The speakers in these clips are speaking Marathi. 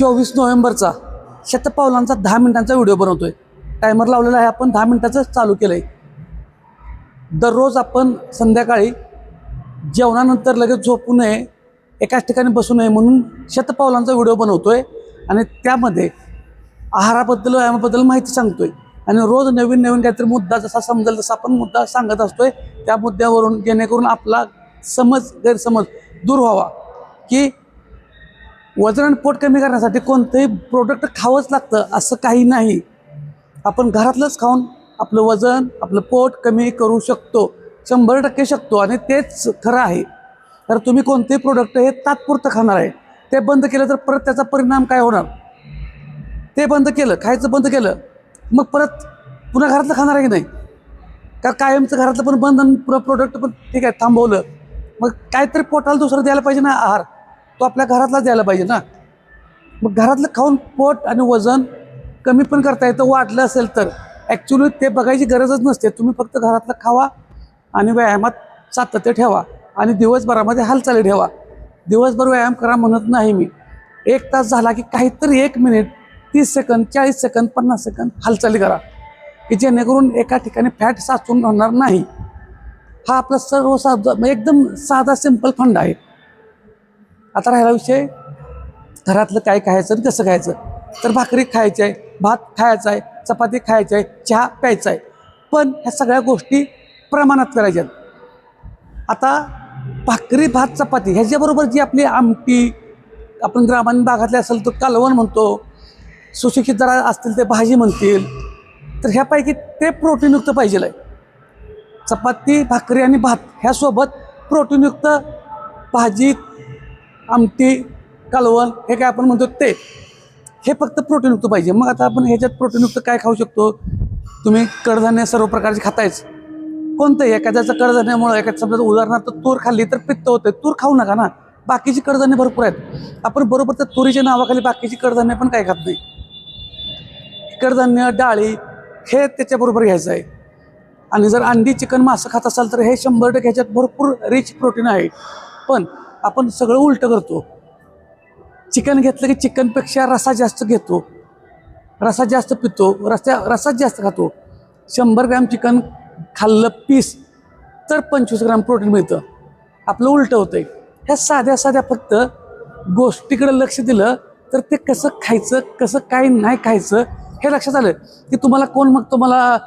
चोवीस नोव्हेंबरचा शतपावलांचा दहा मिनिटांचा व्हिडिओ बनवतोय. टायमर लावलेला आहे आपण दहा मिनिटाचं चालू केलं आहे दररोज आपण संध्याकाळी जेवणानंतर लगेच झोपू नये एकाच ठिकाणी बसू नये म्हणून शतपावलांचा व्हिडिओ बनवतोय आणि त्यामध्ये आहाराबद्दल व्यायामाबद्दल माहिती सांगतोय. आणि रोज नवीन नवीन काहीतरी मुद्दा जसा समजेल तसा आपण मुद्दा सांगत असतोय. त्या मुद्द्यावरून जेणेकरून आपला समज गैरसमज दूर व्हावा. की वजन आणि पोट कमी करण्यासाठी कोणतंही प्रोडक्ट खावंच लागतं असं काही नाही. आपण घरातलंच खाऊन आपलं वजन आपलं पोट कमी करू शकतो शंभर टक्के शकतो आणि तेच खरं आहे. तर तुम्ही कोणतेही प्रोडक्ट हे तात्पुरतं खाणार आहे. ते बंद केलं तर परत त्याचा परिणाम काय होणार? ते बंद केलं खायचं बंद केलं मग परत पुन्हा घरातलं खाणार आहे की नाही? का कायमचं घरातलं पण बंद आणि पुन्हा प्रोडक्ट पण ठीक आहे थांबवलं. मग काहीतरी पोटाला दुसरं द्यायला पाहिजे ना आहार. तो आपल्या घरातलाच द्यायला पाहिजे ना. मग घरातलं खाऊन पोट आणि वजन कमी पण करता येतं वाढलं असेल तर. ॲक्च्युली ते बघायची गरजच नसते. तुम्ही फक्त घरातलं खावा आणि व्यायामात सातत्य ठेवा आणि दिवसभरामध्ये हालचाली ठेवा. दिवसभर व्यायाम करा म्हणत नाही मी. एक तास झाला की काहीतरी एक मिनिट तीस सेकंद चाळीस सेकंद पन्नास सेकंद हालचाली करा. की जेणेकरून एका ठिकाणी फॅट साचून राहणार नाही. हा आपला सर्वसाधा म्हणजे एकदम साधा सिंपल फंड आहे. आता राहिला विषय घरातलं काय खायचं आणि कसं खायचं? तर भाकरी खायची आहे भात खायचा आहे चपाती खायची आहे चहा प्यायचा आहे. पण ह्या सगळ्या गोष्टी प्रमाणात करायच्या आता भाकरी भात चपाती ह्याच्याबरोबर जी आपली आमटी आपण ग्रामीण भागातले असेल तर कालवण म्हणतो सुशिक्षित जरा असतील ते भाजी म्हणतील तर ह्यापैकी ते प्रोटीनयुक्त पाहिजे आहे. चपाती भाकरी आणि भात ह्यासोबत प्रोटीनयुक्त भाजी आमटी कालवण हे काय आपण म्हणतो ते. हे फक्त प्रोटीनयुक्त पाहिजे. मग आता आपण ह्याच्यात प्रोटीनयुक्त काय खाऊ शकतो? तुम्ही कडधान्य सर्व प्रकारचे खातायच कोणतंही एखाद्याचं कडधान्यामुळं एखाद्या समजा उदाहरणार्थ तूर खाल्ली तर पित्त होतं तूर खाऊ नका ना. बाकीची कडधान्य भरपूर आहेत. आपण बरोबर त्या तुरीच्या नावाखाली बाकीची कडधान्य पण काय खात नाही. कडधान्य डाळी हे त्याच्याबरोबर घ्यायचं आहे. आणि जर अंडी चिकन मासं खात असाल तर हे शंभर टक्के ह्याच्यात भरपूर रिच प्रोटीन आहे. पण आपण सगळं उलटं करतो. चिकन घेतलं की चिकनपेक्षा रसा जास्त घेतो. रसा जास्त पितो रस्त्या रसाच जास्त खातो. शंभर ग्रॅम चिकन खाल्लं पीस तर पंचवीस ग्रॅम प्रोटीन मिळतं. आपलं उलटं होतं आहे ह्या साध्या साध्या फक्त गोष्टीकडे लक्ष दिलं तर ते कसं खायचं कसं काय नाही खायचं हे लक्षात आलं की तुम्हाला कोण मग तुम्हाला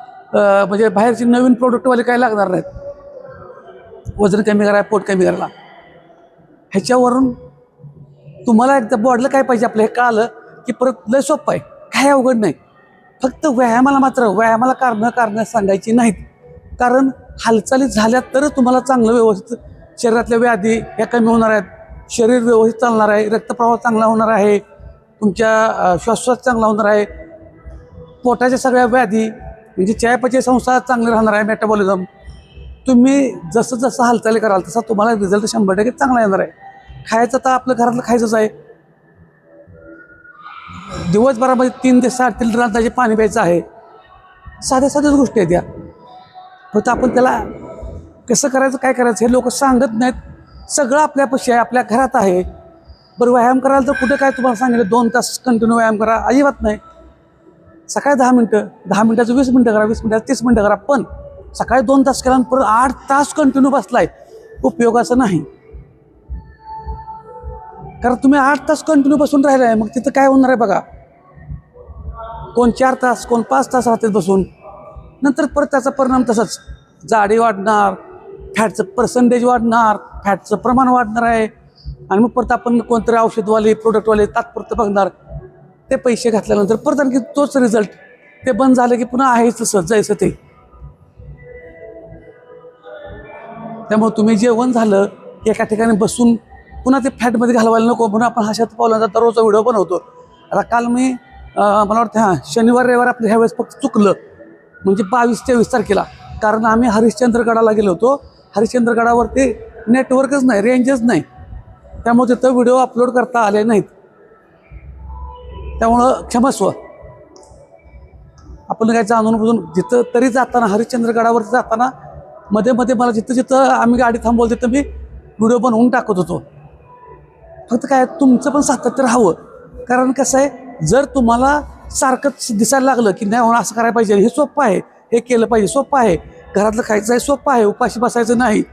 म्हणजे बाहेरचे नवीन प्रोडक्टवाले काय लागणार नाहीत? वजन कमी करायला पोट कमी करायला ह्याच्यावरून तुम्हाला एकदा बॉडलं काय पाहिजे आपलं हे कळालं की परत लय सोपं आहे. काय अवघड नाही. फक्त व्यायामाला मात्र व्यायामाला कारणं कारणं सांगायची नाहीत. कारण हालचाली झाल्या तरच तुम्हाला चांगलं व्यवस्थित शरीरातल्या व्याधी ह्या कमी होणार आहेत. शरीर व्यवस्थित चालणार आहे. रक्तप्रवाह चांगला होणार आहे. तुमच्या अं, चांगला होणार आहे. पोटाच्या सगळ्या व्याधी म्हणजे चयापचय संस्था चांगली राहणार आहे मेटाबॉलिझम तुम्ही जसं जसं हालचाली कराल तसा तुम्हाला रिझल्ट शंभर टक्के चांगला येणार आहे. खायचं तर आपलं घरातलं खायचंच आहे. दिवसभरामध्ये तीन ते सात लिटर अंदाजे पाणी प्यायचं आहे. साध्या साध्याच गोष्टी आहेत या. फक्त आपण त्याला कसं करायचं काय करायचं हे लोक सांगत नाहीत. सगळं आपल्यापाशी आहे आपल्या घरात आहे. बरं व्यायाम करायला तर कुठं काय तुम्हाला सांगितलं? दोन तास कंटिन्यू व्यायाम करा अजिबात नाही. सकाळी दहा मिनटं दहा मिनटाचं वीस मिनटं करा वीस मिनटाचं तीस मिनटं करा. पण सकाळी दोन तास केला परत आठ तास कंटिन्यू बसलाय. उपयोगाचं नाही. कारण तुम्ही आठ तास कंटिन्यू बसून राहिला आहे मग तिथं काय होणार आहे बघा? कोण चार तास कोण पाच तास राहते बसून. नंतर परत त्याचा परिणाम तसंच. जाडी वाढणार फॅटचं पर्सेंटेज वाढणार फॅटचं प्रमाण वाढणार आहे. आणि मग परत आपण कोणतरी औषधवाले प्रोडक्टवाले तात्पुरतं बघणार. ते पैसे घातल्यानंतर परत आणखी तोच रिझल्ट ते बंद झालं की पुन्हा आहेच तसं जायचं ते. त्यामुळे तुम्ही जेवण झालं एका ठिकाणी बसून पुन्हा ते फॅटमध्ये घालवायला नको म्हणून आपण हा जातो दररोजचा व्हिडिओ बनवतो. आता काल मी मला वाटतं हां शनिवार रविवार आपलं ह्यावेळेस फक्त चुकलं. म्हणजे बावीस तेवीस तारखेला. कारण आम्ही हरिश्चंद्रगडाला गेलो होतो. हरिश्चंद्रगडावरती नेटवर्कच नाही रेंजच नाही. त्यामुळे तिथं व्हिडिओ अपलोड करता आले नाहीत. त्यामुळं क्षमस्व आपण काय जाणून बुजून जिथं तरी जाताना हरिश्चंद्रगडावरती जाताना मध्ये मध्ये मला जिथं जिथं आम्ही गाडी थांबवलं तिथं मी व्हिडिओ बनवून टाकत होतो. फक्त काय तुमचं पण सातत्य राहावं. कारण कसं आहे जर तुम्हाला सारखंच दिसायला लागलं की नाही होणार असं करायला पाहिजे हे सोपं आहे हे केलं पाहिजे सोपं आहे. घरातलं खायचं आहे सोपं आहे उपाशी बसायचं नाही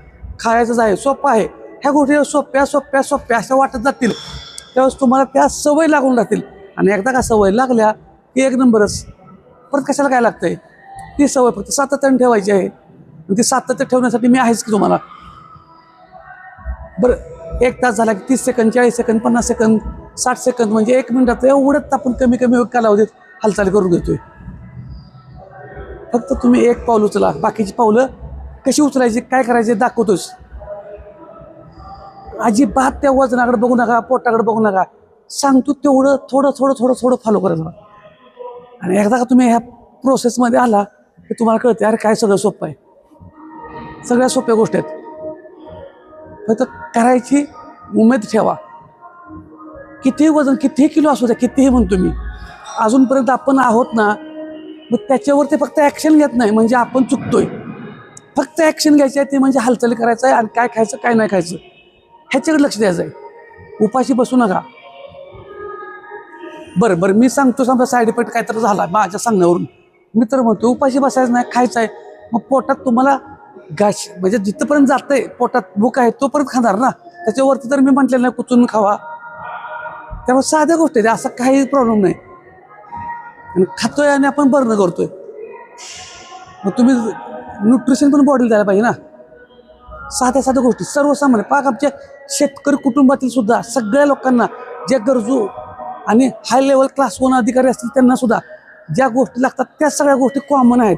खायचंच आहे सोपं आहे. ह्या गोष्टी सोप्या सोप्या सोप्या अशा वाटत जातील. त्यावेळेस तुम्हाला त्या सवय लागून राहतील. आणि एकदा का सवय लागल्या की एक नंबरच परत कशाला काय लागतंय? ती सवय फक्त सातत्याने ठेवायची आहे. आणि ती सातत्य ठेवण्यासाठी मी आहेच की तुम्हाला. बरं. एक तास झाला की तीस सेकंद चाळीस सेकंद पन्नास सेकंद साठ सेकंद म्हणजे एक मिनिटात एवढंच आपण कमी कमी कालावधीत हालचाल करून घेतोय. फक्त तुम्ही एक पाऊल उचला बाकीची पावलं कशी उचलायची काय करायचे दाखवतोच. अजिबात त्या वजनाकडे बघू नका पोटाकडे बघू नका. सांगतो तेवढं थोडं थोडं थोडं थोडं फॉलो करायचं आणि एकदा का तुम्ही ह्या प्रोसेसमध्ये आला की तुम्हाला कळते अरे काय सगळं सोपं आहे. सगळ्या सोप्या गोष्टी आहेत. फक्त करायची उमेद ठेवा. कितीही वजन कितीही किलो असू द्या कितीही म्हणतो मी. अजूनपर्यंत आपण आहोत ना मग त्याच्यावर ते फक्त ॲक्शन घेत नाही म्हणजे आपण चुकतोय. फक्त ॲक्शन घ्यायची आहे ते म्हणजे हालचाली करायचं आहे आणि काय खायचं काय नाही खायचं. ह्याच्याकडे लक्ष द्यायचं आहे. उपाशी बसू नका. बरं बरं मी सांगतो समजा साईड इफेक्ट काहीतरी झाला माझ्या सांगण्यावरून. मी तर म्हणतो उपाशी बसायचं नाही खायचं आहे. मग पोटात तुम्हाला घाश म्हणजे जिथंपर्यंत जातंय पोटात भूक आहे तोपर्यंत खाणार ना. त्याच्यावरती तर मी म्हटलेलं नाही कुचून खावा. त्यामुळे साध्या गोष्ट आहे असं काही प्रॉब्लेम नाही. आणि खातोय आणि आपण बर्न करतोय. मग तुम्ही न्यूट्रिशन पण बॉडीला द्यायला पाहिजे ना. साध्या साध्या गोष्टी सर्वसामान्य. पाक आमच्या शेतकरी कुटुंबातील सुद्धा सगळ्या लोकांना जे गरजू आणि हाय लेवल क्लास वन अधिकारी असतील त्यांना सुद्धा ज्या गोष्टी लागतात त्या सगळ्या गोष्टी कॉमन आहेत.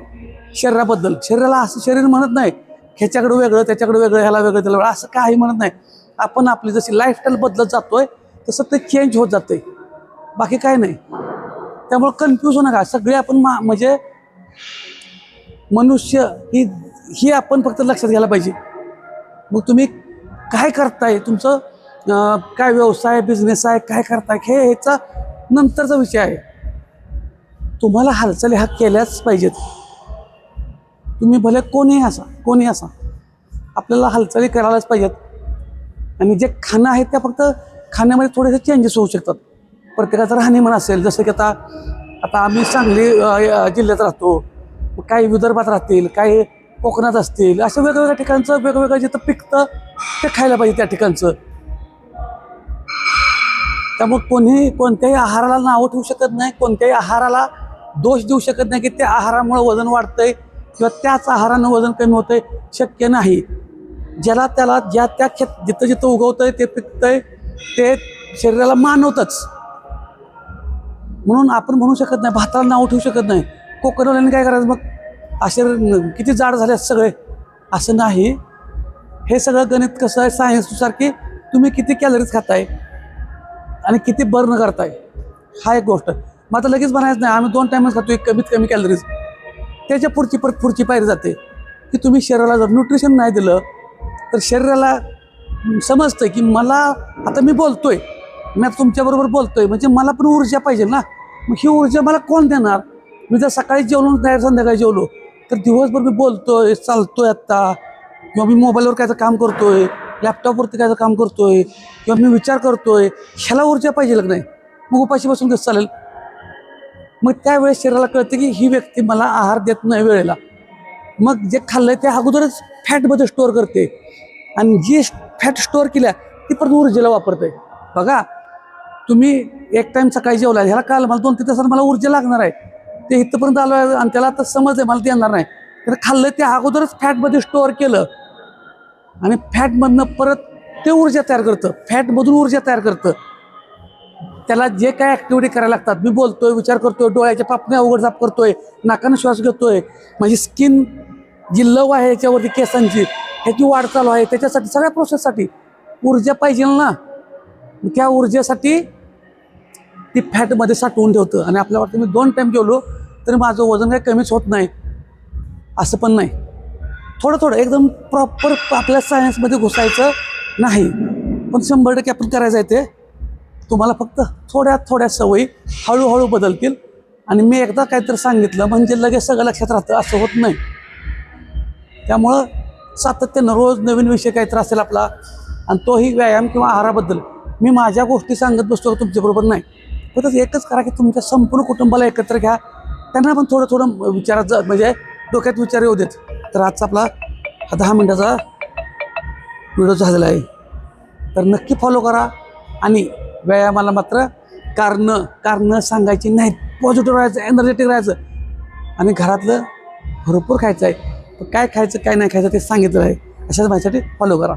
शरीराबद्दल. शरीराला असं शरीर म्हणत नाही ह्याच्याकडे वेगळं त्याच्याकडे वेगळं ह्याला वेगळं त्याला वेगळं असं काही म्हणत नाही. आपण आपली जशी लाईफस्टाईल बदलत जातोय तसं ते चेंज होत जाते बाकी काय नाही. त्यामुळं कन्फ्यूज होऊ नका. सगळे आपण मा म्हणजे मनुष्य ही ही आपण फक्त लक्षात घ्यायला पाहिजे. मग तुम्ही काय करताय? तुमचं काय व्यवसाय बिझनेस आहे काय करताय? हे ह्याचा नंतरचा विषय आहे. तुम्हाला हालचाली हा केल्याच पाहिजेत. तुम्ही भले कोणीही असा कोणी असा आपल्याला हालचाली करायलाच पाहिजेत. आणि जे खाणं आहे त्या फक्त खाण्यामध्ये थोडेसे चेंजेस होऊ शकतात. प्रत्येकाचं राहणीमान असेल जसं की आता आता आम्ही सांगली जिल्ह्यात राहतो. काही विदर्भात राहतील काही कोकणात असतील असं वेगवेगळ्या ठिकाणचं वेगवेगळं जिथं पिकतं ते खायला पाहिजे त्या ठिकाणचं. त्यामुळे कोणी कोणत्याही आहाराला नावं ठेवू शकत नाही कोणत्याही आहाराला दोष देऊ शकत नाही की त्या आहारामुळं वजन वाढतंय किंवा त्याच आहारानं वजन कमी होतंय शक्य नाही. ज्याला त्याला ज्या त्या खेत जिथं जिथं उगवतंय ते पिकतंय ते शरीराला मानवतच. म्हणून आपण म्हणू शकत नाही भाताला नाव ठेवू शकत नाही. कोकणवाल्याने काय करायचं मग? असे किती जाड झाले सगळे. असं नाही. हे सगळं गणित कसं आहे? सायन्सनुसार की तुम्ही किती कॅलरीज खाताय आणि किती बर्न करताय? हा एक गोष्ट. मग आता लगेच म्हणायचं नाही आम्ही दोन टाईमच खातो एक कमीत कमी कॅलरीज त्याच्या पुढची परत पुढची पायरी जाते. की तुम्ही शरीराला जर न्यूट्रिशन नाही दिलं तर शरीराला समजतं की मला आता मी बोलतोय. मी आता तुमच्याबरोबर बोलतोय. म्हणजे मला पण ऊर्जा पाहिजे ना. मग ही ऊर्जा मला कोण देणार? मी जर सकाळी जेवलो नाही संध्याकाळी जेवलो तर दिवसभर मी बोलतोय चालतोय आत्ता किंवा मी मोबाईलवर कायचं काम करतोय लॅपटॉपवरती कायचं काम करतोय किंवा मी विचार करतोय ह्याला ऊर्जा पाहिजे की नाही मग उपाशी बसून कसं चालेल? मग त्यावेळेस शरीराला कळतं की ही व्यक्ती मला आहार देत नाही वेळेला. मग जे खाल्लंय ते अगोदरच फॅटमध्ये स्टोअर करते. आणि जी फॅट स्टोअर केल्या ती परत ऊर्जेला वापरते. बघा तुम्ही एक टाईम सकाळी जेवला ह्याला काल मला दोन तीन तासात मला ऊर्जा लागणार आहे. ते इथंपर्यंत आलो आहे आणि त्याला आता समज आहे मला ते येणार नाही. तर खाल्लं ते अगोदरच फॅटमध्ये स्टोअर केलं. आणि फॅटमधनं परत ते ऊर्जा तयार करतं. फॅटमधून ऊर्जा तयार करतं. त्याला जे काय ॲक्टिव्हिटी करायला लागतात मी बोलतोय विचार करतोय डोळ्याच्या पापण्या उघडझाप करतोय नाकानं श्वास घेतोय. माझी स्किन जी लव आहे याच्यावरती केसांची ह्याची वाढ चालू आहे. त्याच्यासाठी सगळ्या प्रोसेससाठी ऊर्जा पाहिजे ना. मग त्या ऊर्जेसाठी ती फॅटमध्ये साठवून ठेवतं. आणि आपल्या वाटतं मी दोन टाईम जेवलो तरी माझं वजन काही कमीच होत नाही. असं पण नाही. थोडं थोडं एकदम प्रॉपर आपल्या सायन्समध्ये घुसायचं नाही. पण शंभर टक्के आपण करायचं आहे ते. तुम्हाला फक्त थोड्या थोड्या सवयी हळूहळू बदलतील. आणि मी एकदा काहीतरी सांगितलं म्हणजे लगेच सगळं लक्षात राहतं असं होत नाही. त्यामुळं सातत्यानं रोज नवीन विषय काहीतरी असेल आपला आणि तोही व्यायाम किंवा आहाराबद्दल. मी माझ्या गोष्टी सांगत बसतो तुमच्याबरोबर नाही. फक्त एकच करा की तुमच्या संपूर्ण कुटुंबाला एकत्र घ्या. त्यांना पण थोडं थोडं विचाराचं म्हणजे डोक्यात विचार येऊ देत. तर आजचा आपला हा दहा मिनटाचा व्हिडिओ झालेला आहे. तर नक्की फॉलो करा आणि व्यायामाला मात्र कारणं कारणं सांगायची नाहीत. पॉझिटिव्ह राहायचं एनर्जेटिक राहायचं. आणि घरातलं भरपूर खायचं आहे. काय खायचं काय नाही खायचं ते सांगितलं आहे. अशाच माझ्यासाठी फॉलो करा.